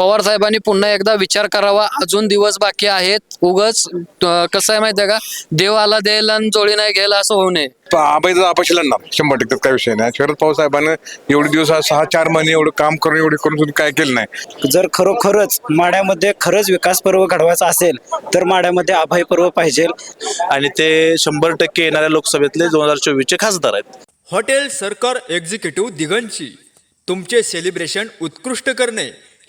पवार साहेबांनी पुन्हा एकदा विचार करावा. अजून दिवस बाकी आहेत. उगच कसं आहे माहितीये का? देव आला द्यायला आणि जोडी नाही घ्यायला असं होऊ नये. आबाईचा लढणार शंभर टक्के काय विषय नाही. शरद पवार साहेबांनी एवढे दिवस सहा चार महिने एवढं काम करून एवढे करून सुद्धा काय केलं नाही. जर खरोखरच माड्यामध्ये खरंच विकास पर्व घडवायचा असेल तर माड्यामध्ये अभय पर्व पाहिजे. आणि ते शंभर टक्के येणाऱ्या लोकसभेतले दोन हजार चोवीसचे खासदार आहेत. हॉटेल सरकार एक्झिक्युटिव्ह दिगंची. तुमचे सेलिब्रेशन उत्कृष्ट करणे.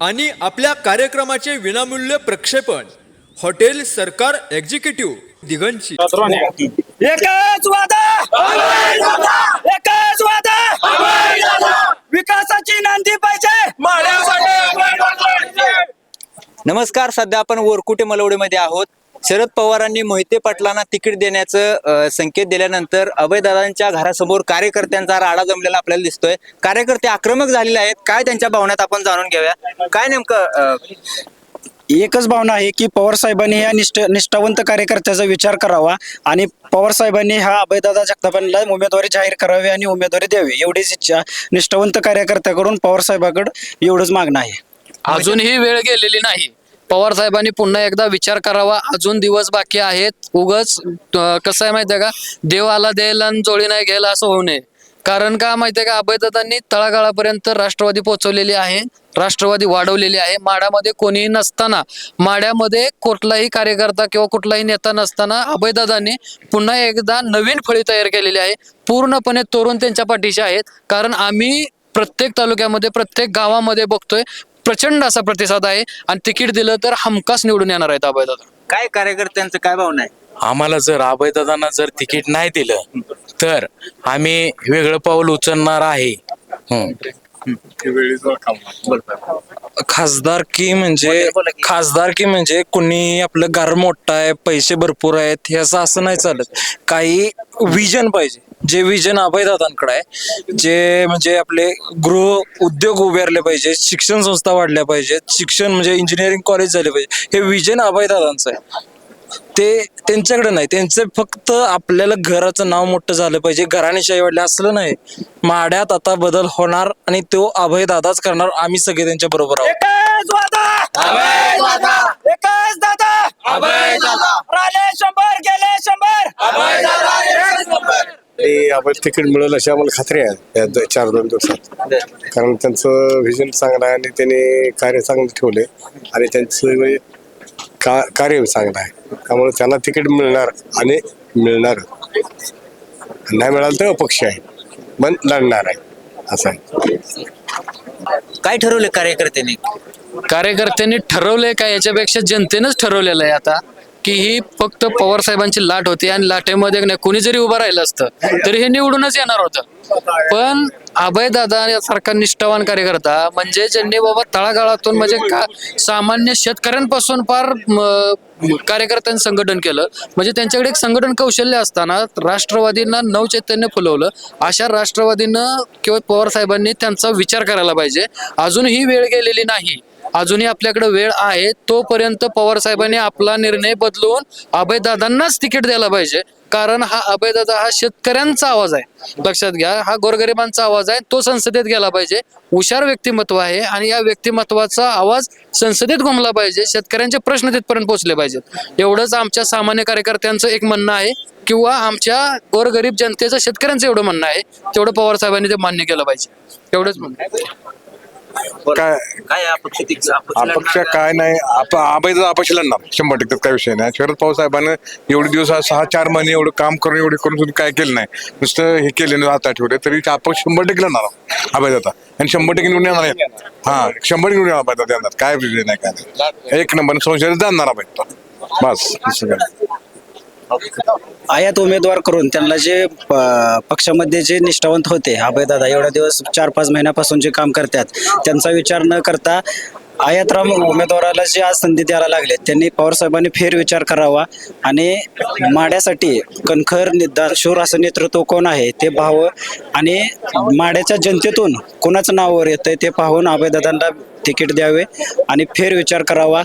आणि आपल्या कार्यक्रमाचे विनामूल्य प्रक्षेपण. हॉटेल सरकार एक्झिक्युटिव्ह दिगंची. एकच वादा! एकच वादा! विकासाची नांदी पाहिजे! नमस्कार सध्या आपण वरकुटे मलवडीमध्ये आहोत? शरद पवारांनी मोहिते पाटलांना तिकीट देण्याचं संकेत दिल्यानंतर अभयदादांच्या घरासमोर कार्यकर्त्यांचा राडा जमलेला आपल्याला दिसतोय. कार्यकर्ते आक्रमक झालेले आहेत. काय त्यांच्या भावनात आपण जाणून घेऊया. काय नेमकं एकच भावना आहे की पवार साहेबांनी या निष्ठ निष्ठावंत कार्यकर्त्याचा विचार करावा आणि पवार साहेबांनी हा अभयदादा जगतापांना उमेदवारी जाहीर करावी आणि उमेदवारी द्यावी. एवढीच इच्छा निष्ठावंत कार्यकर्त्याकडून पवार साहेबाकडे एवढंच मागणं आहे. अजूनही वेळ गेलेली नाही. पवार साहेबांनी पुन्हा एकदा विचार करावा. अजून दिवस बाकी आहेत. उगच कसं आहे माहितीये का? देव आला आणि जोडी नाही घ्यायला असं होऊ नये. कारण का माहितीये का? अभयदादांनी तळागाळापर्यंत राष्ट्रवादी पोहोचवलेली आहे. राष्ट्रवादी वाढवलेली आहे. माड्यामध्ये कोणीही नसताना माड्यामध्ये कुठलाही कार्यकर्ता किंवा कुठलाही नेता नसताना अभयदादांनी पुन्हा एकदा नवीन फळी तयार केलेली आहे. पूर्णपणे तरुण त्यांच्या पाठीशी आहेत. कारण आम्ही प्रत्येक तालुक्यामध्ये प्रत्येक गावामध्ये बघतोय प्रचंड असा प्रतिसाद आहे. आणि तिकीट दिलं तर हमखास निवडून येणार आहेत अभयदादा काय कार्यकर्त्यांचं काय भावना आहे? आम्हाला जर अभयदादांना जर तिकीट नाही दिलं तर आम्ही वेगळं पाऊल उचलणार आहे. हं. खासदारकी म्हणजे खासदारकी म्हणजे कुणी आपलं घर मोठं आहे पैसे भरपूर आहेत ह्याचं असं नाही चालत. काही विजन पाहिजे. जे विजन अभयदादांकडे आहे जे म्हणजे आपले गृह उद्योग उभारले पाहिजे शिक्षण संस्था वाढल्या पाहिजेत शिक्षण म्हणजे इंजिनिअरिंग कॉलेज झाले पाहिजे हे विजन अभयदादांचं आहे. ते त्यांच्याकडे नाही त्यांचं फक्त आपल्याला घराचं नाव मोठं झालं पाहिजे घराणेशाही वाढले असलं नाही. माड्यात आता बदल होणार आणि तो अभय दादाच करणार आम्ही सगळे त्यांच्या बरोबर आहोत. आणि आपण तिकीट मिळेल अशी आम्हाला खात्री आहे या द- चार दोन दिवसात. कारण त्यांचं व्हिजन चांगलं आहे आणि त्यांनी कार्य चांगलं ठेवले. आणि त्यांचं म्हणजे का कार्य चांगलं आहे. त्यामुळे त्यांना तिकीट मिळणार आणि मिळणार. नाही मिळालं तर अपक्ष आहे. पण लढणार आहे. असं आहे. काय ठरवले कार्यकर्त्यांनी? कार्यकर्त्यांनी ठरवलंय का याच्यापेक्षा जनतेनंच ठरवलेलं आहे आता. की ही फक्त पवार साहेबांची लाट होती आणि लाटेमध्ये नाही कोणी जरी उभं राहिलं असतं तरी हे निवडूनच येणार होतं. पण अभयदादा सारखा निष्ठावान कार्यकर्ता म्हणजे ज्यांनी बाबा तळागाळातून म्हणजे का सामान्य शेतकऱ्यांपासून फार कार्यकर्त्यांनी संघटन केलं. म्हणजे त्यांच्याकडे एक संघटन कौशल्य असताना राष्ट्रवादींना नवचैतन्य फुलवलं. अशा राष्ट्रवादीनं किंवा पवार साहेबांनी त्यांचा विचार करायला पाहिजे. अजूनही वेळ गेलेली नाही. अजूनही आपल्याकडे वेळ आहे तोपर्यंत पवार साहेबांनी आपला निर्णय बदलून अभयदादांनाच तिकीट द्यायला पाहिजे. कारण हा अभयदादा हा शेतकऱ्यांचा आवाज आहे. लक्षात घ्या हा गोरगरिबांचा आवाज आहे तो संसदेत गेला पाहिजे. हुशार व्यक्तिमत्व आहे आणि या व्यक्तिमत्वाचा आवाज संसदेत घुमला पाहिजे. शेतकऱ्यांचे प्रश्न तिथपर्यंत पोहोचले पाहिजेत. एवढंच आमच्या सामान्य कार्यकर्त्यांचं एक म्हणणं आहे किंवा आमच्या गोरगरीब जनतेचं शेतकऱ्यांचं एवढं म्हणणं आहे. तेवढं पवार साहेबांनी ते मान्य केलं पाहिजे. एवढंच म्हणणं काय? काय अपक्ष? काय नाही. आप आबाईचा अपक्ष लढणार शंभर टक्के काय विषय नाही. शरद पवार साहेबांनी एवढे दिवस सहा चार महिने एवढं काम करून एवढे करून सुद्धा काय केलं नाही. नुसतं हे केले नाही आता ठेवले. तरी अपक्ष शंभर टक्के लढणार अभयदाता आणि शंभर टक्के निवडून येणार आहेत. हा शंभर टक्के निवडून येणार अभयदाता येणार काय विषय नाही काय नाही. एक नंबर संशय जाणार अभयदाता बस. आयात उमेदवार करून त्यांना जे पक्षामध्ये जे निष्ठावंत होते अभयदादा एवढ्या दिवस चार पाच महिन्यापासून जे काम करतात त्यांचा विचार न करता आयातराम उमेदवाराला जी आज संधी द्यायला लागले त्यांनी पवारसाहेबांनी फेरविचार करावा आणि माड्यासाठी कणखर निदानशूर असं नेतृत्व कोण आहे ते पाहावं आणि माड्याच्या जनतेतून कोणाचं नावावर येतं ते पाहून अभयदादांना तिकीट द्यावे आणि फेरविचार करावा.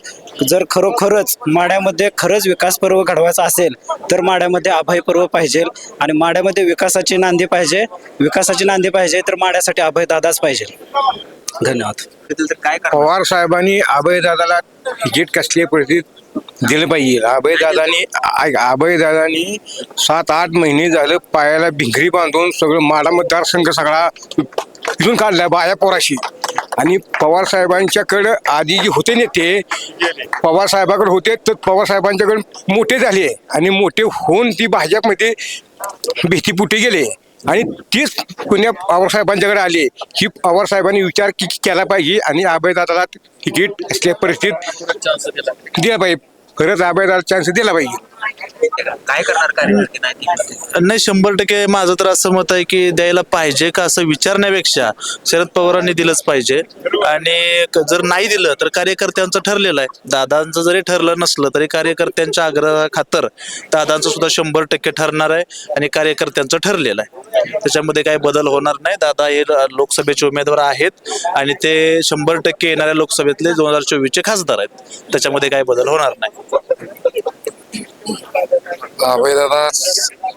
जर खरोखरच माड्यामध्ये खरंच विकास पर्व घडवायचा असेल तर माड्यामध्ये अभय पर्व पाहिजे आणि माड्यामध्ये विकासाची नांदी पाहिजे. विकासाची नांदी पाहिजे तर माड्यासाठी अभय दादाच पाहिजे. धन्यवाद. काय पवार साहेबांनी अभयदादाला तिकीट कसली परिस्थितीत दिलं पाहिजे. अभयदादानी अभयदादानी सात आठ महिने झालं पायाला भिंगरी बांधून सगळं माडा मतदारसंघ सगळा इथून काढलाय बाया पोराशी. आणि पवार साहेबांच्याकडं आधी जे होते नेते पवार साहेबाकडे होते तर पवार साहेबांच्याकडे मोठे झाले. आणि मोठे होऊन ती भाजपमध्ये भीतीपुटी गेले. आणि तीच पुण्या पवारसाहेबांच्याकडे आली. ही पवारसाहेबांनी विचार केला पाहिजे आणि अभयदादाला तिकीट असल्या परिस्थितीत दिला पाहिजे. खरंच अभयदाला चान्स दिला पाहिजे. काय करणार कार्यकर्ते नाही? नाही शंभर टक्के माझं तर असं मत आहे की द्यायला पाहिजे का असं विचारण्यापेक्षा शरद पवारांनी दिलंच पाहिजे. आणि क- जर नाही दिलं तर कार्यकर्त्यांचं ठरलेलं आहे. दादांचं जरी ठरलं नसलं तरी कार्यकर्त्यांच्या आग्रहा खातर दादांचं सुद्धा शंभर टक्के ठरणार आहे आणि कार्यकर्त्यांचं ठरलेलं आहे. त्याच्यामध्ये काही बदल होणार नाही. दादा हे ल- लोकसभेचे उमेदवार आहेत आणि ते शंभर टक्के येणाऱ्या लोकसभेतले दोन हजार चोवीसचे खासदार आहेत. त्याच्यामध्ये काही बदल होणार नाही. अभयदादा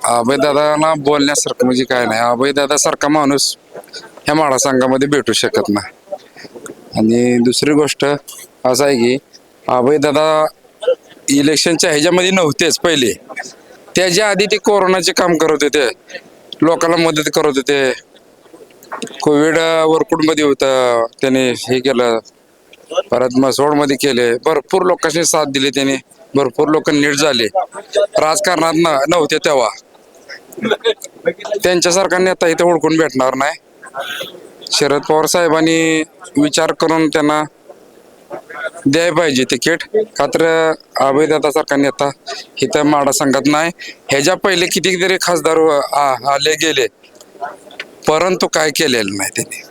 अभयदादांना बोलण्यासारखं म्हणजे काय नाही. अभयदादा सारखा माणूस ह्या माळा संघामध्ये भेटू शकत नाही. आणि दुसरी गोष्ट असं आहे की अभयदादा इलेक्शनच्या ह्याच्यामध्ये नव्हतेच पहिले. त्याच्या आधी ते कोरोनाचे काम करत होते. लोकांना मदत करत होते. कोविडमध्ये होतं. त्याने हे केलं. परत मसोडमध्ये केले. भरपूर लोकांनी साथ दिली त्याने. भरपूर लोक नीट झाले. राजकारणात नव्हते तेव्हा. त्यांच्यासारखा नेता इथे ओळखून भेटणार नाही. शरद पवार साहेबांनी विचार करून त्यांना द्याय पाहिजे तिकीट. का तर नेता इथं माडा संघात नाही. ह्याच्या पहिले कितीतरी खासदार आले गेले. परंतु काय केलेलं नाही त्यांनी.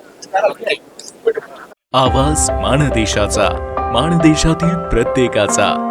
आवाज माणदेशाचा. माणदेशातील प्रत्येकाचा.